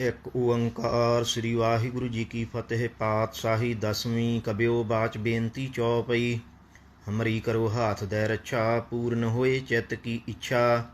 ਇੱਕ ਓੰਕਾਰ, ਸ੍ਰੀ ਵਾਹਿਗੁਰੂ ਜੀ ਕੀ ਫਤਿਹ, ਪਾਤਸ਼ਾਹੀ ਦਸਵੀਂ ਕਬਿਓ ਬਾਚ ਬੇਨਤੀ ਚੌਪਈ, ਹਮਰੀ ਕਰੋ ਹਾਥ ਦੇ ਰੱਛਾ, ਪੂਰਨ ਹੋਏ ਚਿੱਤ ਕੀ ਇੱਛਾ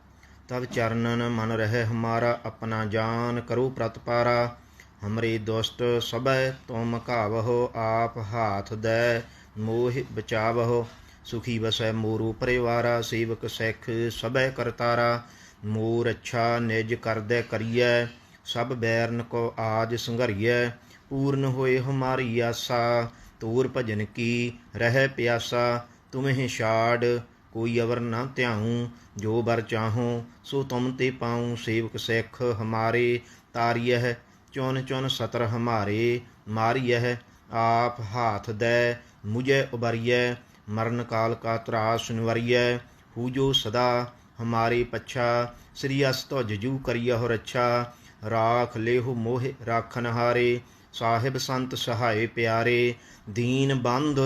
ਤਬ ਚਰਨਨ ਮਨ ਰਹਿ ਹਮਾਰਾ, ਆਪਣਾ ਜਾਨ ਕਰੋ ਪ੍ਰਤਪਾਰਾ ਹਮਰੇ ਦੁਸ਼ਟ ਸਭੈ ਤੁਮ ਘਾਵਹੁ, ਆਪ ਹਾਥ ਦੇ ਮੋਹ ਬਚਾਵਹੁ, ਸੁਖੀ ਵਸੈ ਮੋਰੂ ਪਰਿਵਾਰਾ, ਸੇਵਕ ਸਿੱਖ ਸਭੈ ਕਰਤਾਰਾ, ਮੋਰ ਅੱਛਾ ਨਿਜ ਕਰਦੈ ਕਰੀਐ ਸਭ ਬੈਰਨ ਕੋ ਆਜ ਸੰਘਰੀਐ, ਪੂਰਨ ਹੋਏ ਹਮਾਰੀ ਆਸਾ, ਤੂਰ ਭਜਨ ਕੀ ਰਹਿ ਪਿਆਸਾ, ਤੁਮਹਿ ਛਾੜ, ਕੋਈ ਅਵਰ ਨਾ ਧਿਆਉ, ਜੋ ਬਰ ਚਾਹੋ, ਸੋ ਤੁਮ ਤੇ ਪਾਉ ਸੇਵਕ ਸਿੱਖ ਹਮਾਰੇ ਤਾਰੀਐ ਚੁਨ ਚੁਨ ਸਤਰ ਹਮਾਰੇ ਮਾਰੀਐ ਆਪ ਹਾਥ ਦੈ, ਮੁਝੇ ਉਬਰੀਐ, ਮਰਨ ਕਾਲ ਕਾ ਤਰਾਸ ਨਿਵਰੀਐ ਹੂ ਜੋ ਸਦਾ ਹਮਾਰੇ ਪੱਛਾ, ਸ੍ਰੀ ਅਸ ਤੁਜ ਕਰੀਐ ਹੋ ਰੱਛਾ ਰਾਖ ਲੇਹੁ ਮੋਹ ਰਾਖਨ ਹਾਰੇ, ਸਾਹਿਬ ਸੰਤ ਸਹਾਏ ਪਿਆਰੇ, ਦੀਨ ਬੰਧ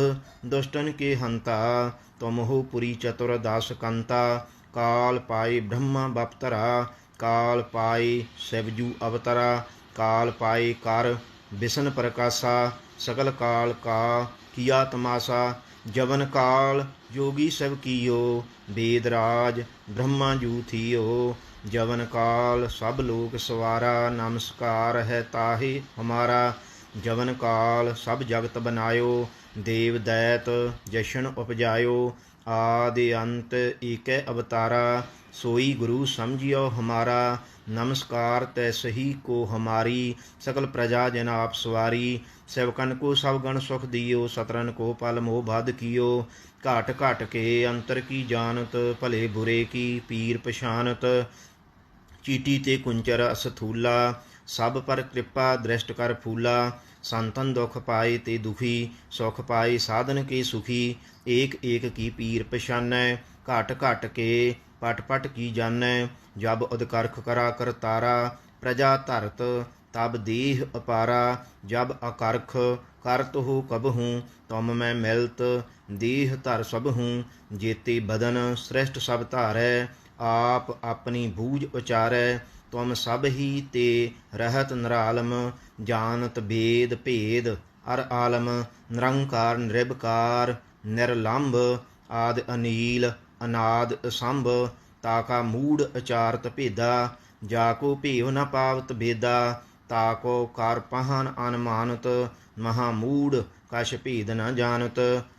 ਦੁਸ਼ਟਨ ਕੇ ਹੰਤਾ ਤੁਮਹੁ ਪੁਰੀ ਚਤੁਰ ਦਾਸ ਕੰਤਾ, ਕਾਲ ਪਾਏ ਬ੍ਰਹਮਾ ਬਪਤਰਾ, ਕਾਲ ਪਾਈ ਸਿਵਜੂ ਅਵਤਰਾ, ਕਾਲ ਪਾਏ ਕਰ ਬਿਸ਼ਨ ਪ੍ਰਕਾਸ਼ਾ ਸਕਲ ਕਾਲ ਕਾ ਕੀਆ ਤਮਾਸਾ, ਜਵਨ ਕਾਲ ਜੋਗੀ ਸਭ ਕੀਓ ਵੇਦ ਰਾਜ ਬ੍ਰਹਮਾ ਜੂ ਥੀਓ। ਜਵਨ ਕਾਲ ਸਭ ਲੋਕ ਸਵਾਰਾ, ਨਮਸਕਾਰ ਹੈ ਤਾਹੇ ਹਮਾਰਾ। ਜਵਨ ਕਾਲ ਸਭ ਜਗਤ ਬਨਾਇਓ, ਦੇਵ ਦੈਤ ਜਸ਼ਨ ਉਪਜਾਇਓ। ਆਦਿ ਅੰਤ ਏਕੈ ਅਵਤਾਰਾ, ਸੋਈ ਗੁਰੂ ਸਮਝਿਓ ਹਮਾਰਾ। ਨਮਸਕਾਰ ਤੈ ਸਹੀ ਕੋ ਹਮਾਰੀ, ਸਕਲ ਪ੍ਰਜਾ ਜਨ ਆਪ ਸਵਾਰੀ। ਸੇਵਕਨ ਕੋ ਸਭ ਗਣ ਸੁਖ ਦਿਓ, ਸਤਰਨ ਕੋ ਪਲ ਮੋਹ ਬਾਧ ਕੀਓ। ਘਾਟ ਘਾਟ ਕੇ ਅੰਤਰ ਕੀ ਜਾਣਤ, ਭਲੇ ਬੁਰੇ ਕੀ ਪੀਰ ਪਛਾਨਤ। ਚੀਟੀ ਤੇ ਕੁੰਚਰ, ਅਸਥੂਲਾ, ਸਭ ਪਰ ਕਿਰਪਾ, ਦ੍ਰਿਸ਼ਟ ਕਰ ਫੂਲਾ, ਸੰਤਨ ਦੁਖ ਪਾਏ ਤੇ ਦੁਖੀ, ਸੁਖ ਪਾਏ ਸਾਧਨ ਕੇ ਸੁਖੀ, ਏਕ ਏਕ ਕੀ ਪੀਰ ਪਛਾਨੈ, ਘਟ ਘਟ ਕੇ ਪਟ ਪਟ ਕੀ ਜਾਣੈ, ਜਬ ਉਦਕਰਖ ਕਰਾ ਕਰਤਾਰਾ ਪ੍ਰਜਾ ਧਰਤ ਤਬ ਦੇਹ ਅਪਾਰਾ, ਜਬ ਅਕਰਖ ਕਰਤ ਹੋ ਕਬਹੂ ਤੁਮ ਮੈਂ ਮਿਲਤ, ਦੇਹ ਧਰ ਸਭ ਹੂੰ, ਜੇਤੇ ਬਦਨ ਸ੍ਰੇਸ਼ਟ ਸਭ ਧਾਰੈ ਆਪ ਆਪਣੀ ਬੂਝ ਉਚਾਰੈ, ਤੁਮ ਸਭ ਹੀ ਤੇ ਰਹਿਤ ਨਰਾਲਮ, ਜਾਣਤ ਬੇਦ ਭੇਦ, ਅਰ ਆਲਮ, ਨਿਰੰਕਾਰ, ਨਿਰਭਕਾਰ, ਨਿਰਲੰਭ, ਆਦ ਅਨੀਲ, ਅਨਾਦ ਅਸੰਭ ਤਾਕਾ ਮੂੜ ਅਚਾਰਤ ਭੇਦਾ, ਜਾ ਕੋ ਭੇਵ ਨ ਪਾਵਤ ਬੇਦਾ ਤਾਕੋ ਕਰ ਪਹਨ ਅਨਮਾਨਤ, ਮਹਾ ਮੂੜ ਕਛ ਭੇਦ ਨ ਜਾਣਤ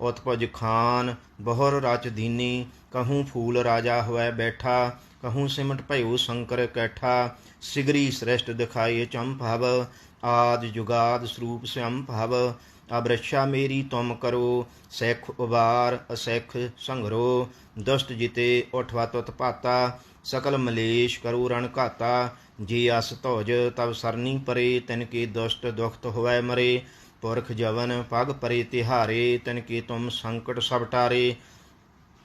ਉਤਪਜ ਖਾਨ, ਬਹੁਰ ਰਚ ਦੀਨੀ, ਕਹੂੰ ਫੂਲ ਰਾਜਾ ਹੋਇ ਬੈਠਾ, ਕਹੂੰ ਸਿਮਟ ਭਇਓ ਸ਼ੰਕਰ ਕੈਠਾ, ਸਿਗਰੀ ਸ੍ਰੇਸ਼ਟ ਦਿਖਾਏ ਚੰਭਵ ਆਦ ਜੁਗਾਦ ਸਰੂਪ ਸੰਭਵ ਅਬ ਰੱਛਾ ਮੇਰੀ ਤੁਮ ਕਰੋ, ਸਿੱਖ ਉਬਾਰ ਅਸਿੱਖ ਸੰਗਰੋ, ਦੁਸ਼ਟ ਜਿਤੇ ਉਠਵਾ ਤੁਤ ਪਾਤਾ, ਸਕਲ ਮਲੇਸ਼ ਕਰੋ ਰਣ ਘਾਤਾ, ਜੇ ਅਸ ਧੌਜ ਤਬ ਸਰਨੀ ਪਰੇ, ਤਿਨ ਕੇ ਦੁਸ਼ਟ ਦੁਖਤ ਹੋਵੈ ਮਰੇ ਪੁਰਖ ਜਵਨ ਪਗ ਪਰੇ ਤਿਹਾਰੇ, ਤਿਨ ਕੇ ਤੁਮ ਸੰਕਟ ਸਭ ਟਾਰੇ।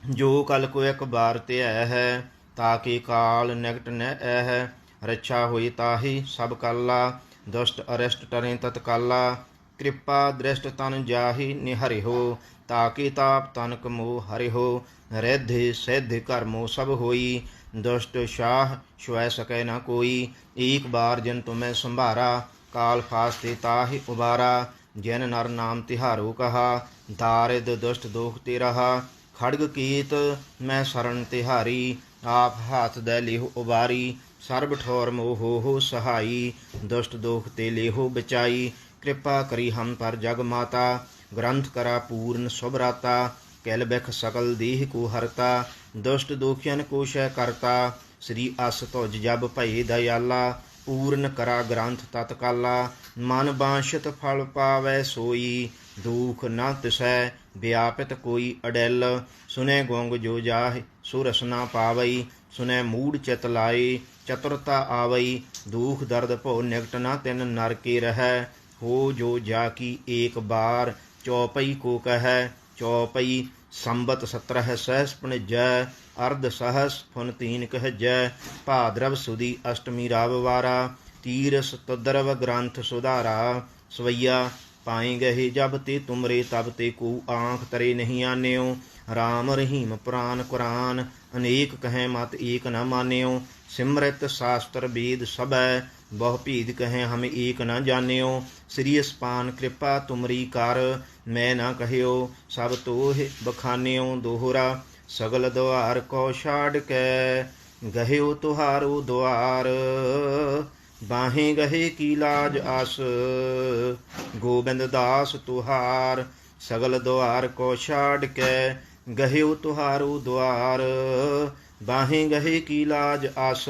ਜੋ ਕਲ ਕੋ ਇੱਕ ਬਾਰ ਧਿਆ ਹੈ ਤਾਕੇ ਕਾਲ ਨਿਕਟ ਨ ਐ ਰੱਛਾ ਹੋਈ ਤਾਹੀ ਸਭ ਕਾਲਾ, ਦੁਸ਼ਟ ਅਰਸ਼ਟ ਟਰੇ ਤਤਕਾਲਾ। ਕਿਰਪਾ ਦ੍ਰਿਸ਼ਟ ਤਨ ਜਾਹੀ ਨਿਹਰਿਓ ਤਾਕੇ ਤਾਪ ਤਨਕ ਮੋ ਹਰਿਓ ਰਿੱਧਿ ਸਿੱਧ ਕਰਮੋ ਸਭ ਹੋਈ, ਦੁਸ਼ਟ ਸ਼ਾਹ ਛੁਐ ਸਕੈ ਨਾ ਕੋਈ। ਏਕ ਬਾਰ ਜਨ ਤੁਮੈ ਸੰਭਾਰਾ, ਕਾਲ ਫਾਸਤੇ ਤਾਹਿ ਉਬਾਰਾ। ਜਿਨ ਨਰ ਨਾਮ ਤਿਹਾਰੋ ਕਹਾ ਦਾਰਿਦ ਦੁਸ਼ਟ ਦੋਖ ਤੇ ਰਹਾ ਖੜਗ ਕੀਤ ਮੈਂ ਸ਼ਰਨ ਤਿਹਾਰੀ, ਆਪ ਹਾਥ ਦੇ ਲਿਹੁ ਉਬਾਰੀ, ਸਰਬ ਠੋਰ ਮੋਹ ਹੋ ਸਹਾਈ, ਦੁਸ਼ਟ ਦੋਖ ਤੇ ਲਿਹੁ ਬਚਾਈ, ਕਿਰਪਾ ਕਰੀ ਹਮ ਪਰ ਜਗ ਮਾਤਾ, ਗ੍ਰੰਥ ਕਰਾ ਪੂਰਨ ਸੁਭਰਾਤਾ ਕੈਲ ਬਿਖ ਸਕਲ ਦੇਹ ਕੋ ਹਰਤਾ, ਦੁਸ਼ਟ ਦੋਖਿਆਨ ਕੋ ਸ਼ੈ ਕਰਤਾ, ਸ੍ਰੀ ਅਸ ਤੁਜ ਜਬ ਭਈ ਦਇਆਲਾ ਪੂਰਨ ਕਰਾ ਗ੍ਰੰਥ ਤਤਕਾਲਾ, ਮਨ ਬਾਸ਼ਤ ਫਲ ਪਾਵੈ ਸੋਈ, ਦੁਖ ਨਾ ਤਿਸੈ, ਵਿਆਪਿਤ ਕੋਈ ਅਡੈਲ ਸੁਨੇ ਗੋਂਗ ਜੋ ਜਾਹ ਸੁਰਸਨਾ ਪਾਵਈ, ਸੁਨੇ ਮੂੜ ਚਿਤ ਲਾਈ ਚਤੁਰਤਾ ਆਵਈ। ਦੁਖ ਦਰਦ ਭੋ ਨਿਕਟ ਨਾ ਤਿਨ ਨਰ ਕੇ ਰਹੈ, ਹੋ ਜੋ ਜਾ ਕੀ ਏਕ ਬਾਰ, ਚੌਪਈ ਕੋ ਕਹੈ, ਚੌਪਈ ਸੰਬਤ 17 ਸਹਿਸ ਪਣਜੈ ਅਰਧ ਸਹਸ ਫੁਨ ਤੀਨ ਕਹਿਜੈ। ਭਾਦਰਵ ਸੁਦੀ ਅਸ਼ਟਮੀ ਰਾਵਵਾਰਾ ਤੀਰਸ ਤਦਰਵ ਗ੍ਰੰਥ ਸੁਧਾਰਾ। ਸਵਈਆ, ਪਾਏ ਗਏ ਜਬ ਤੇ ਤੁਮਰੇ ਤਬ ਤੇ ਕੋ ਆਂਖ ਤਰੇ ਨਹੀਂ ਆਨਿਓ। ਰਾਮ ਰਹੀਮ ਪੁਰਾਨ ਕੁਰਾਨ, ਅਨੇਕ ਕਹੈ ਮਤ ਏਕ ਨ ਮਾਨਿਓ। ਸਿਮਰਤ ਸ਼ਾਸਤਰ ਵੇਦ ਸਭੈ ਬਹੁ ਭੀਦ ਕਹੈ ਹਮ ਏਕ ਨਾ ਜਾਣਿਓ, ਸ੍ਰੀ ਅਸਪਾਨ ਕਿਰਪਾ ਤੁਮਰੀ ਕਰ, ਮੈਂ ਨਾ ਕਹਿਓ, ਸਭ ਤੋਹਿ ਬਖਾਨਿਓ ਦੋਹਰਾ, ਸਗਲ ਦੁਆਰ ਕੋ ਛਾੜ ਕੇ, ਗਹਿਓ ਤੁਹਾਰੋ ਦੁਆਰ, ਬਾਹੇ ਗਹੇ ਕੀ ਲਾਜ ਆਸ, ਗੋਬਿੰਦ ਦਾਸ ਤੁਹਾਰ, ਸਗਲ ਦੁਆਰ ਕੋ ਛਾੜ ਕੇ, ਗਹਿਓ ਤੁਹਾਰੋ ਦੁਆਰ, ਬਾਹੇ ਗਹੇ ਕੀ ਲਾਜ ਆਸ